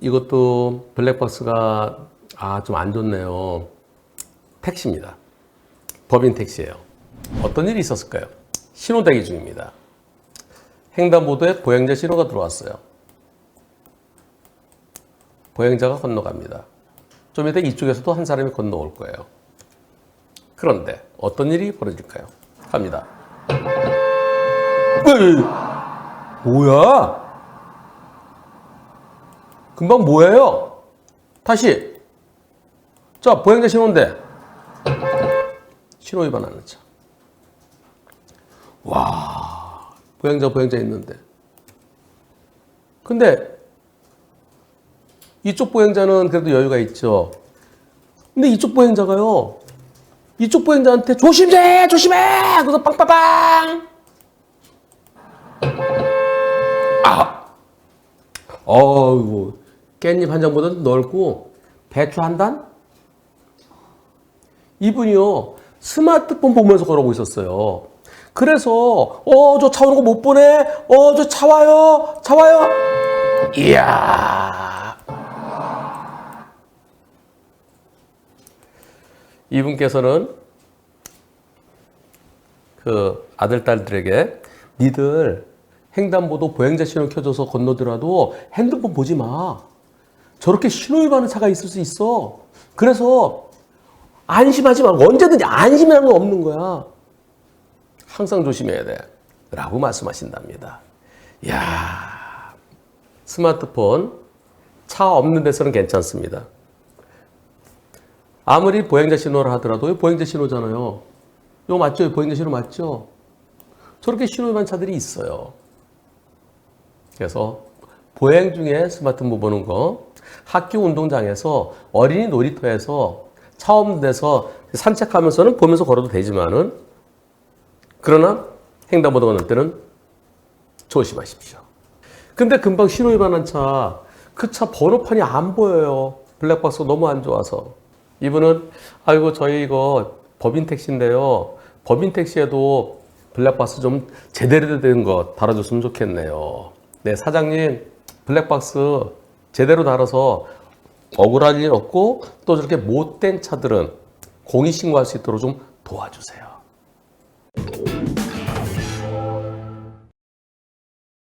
이것도 블랙박스가 아 좀 안 좋네요. 택시입니다. 법인 택시예요. 어떤 일이 있었을까요? 신호 대기 중입니다. 횡단보도에 보행자 신호가 들어왔어요. 보행자가 건너갑니다. 좀 이따 이쪽에서도 한 사람이 건너올 거예요. 그런데 어떤 일이 벌어질까요? 갑니다. 으이, 뭐야? 금방 뭐예요? 다시. 자, 보행자 신호인데. 신호 위반하는 차. 와, 보행자, 보행자 있는데. 근데 이쪽 보행자는 그래도 여유가 있죠. 근데 이쪽 보행자가요. 이쪽 보행자한테 조심해! 조심해! 그래서 빵빵빵! 어이구, 깻잎 한 장보다 넓고, 배추 한 단? 이분이요, 스마트폰 보면서 걸어오고 있었어요. 그래서, 어, 저 차 오는 거 못 보네? 어, 저 차 와요? 차 와요? 이야. 이분께서는 그 아들, 딸들에게 니들 횡단보도 보행자 신호 켜줘서 건너더라도 핸드폰 보지 마. 저렇게 신호 위반하는 차가 있을 수 있어. 그래서 안심하지 말고 언제든지 안심이라는 건 없는 거야. 항상 조심해야 돼. 라고 말씀하신답니다. 이야, 스마트폰 차 없는 데서는 괜찮습니다. 아무리 보행자 신호를 하더라도 보행자 신호잖아요. 이거 맞죠? 보행자 신호 맞죠? 저렇게 신호 위반 차들이 있어요. 그래서 보행 중에 스마트폰 보는 거, 학교 운동장에서 어린이 놀이터에서 차 없는 데서 산책하면서는 보면서 걸어도 되지만은 그러나 횡단보도 건널 때는 조심하십시오. 근데 금방 신호 위반한 차, 그 차 번호판이 안 보여요. 블랙박스가 너무 안 좋아서. 이분은 아이고 저희 이거 법인 택시인데요. 법인 택시에도 블랙박스 좀 제대로 된거 달아줬으면 좋겠네요. 네, 사장님 블랙박스 제대로 달아서 억울할 일 없고 또 저렇게 못된 차들은 공이 신고할 수 있도록 좀 도와주세요.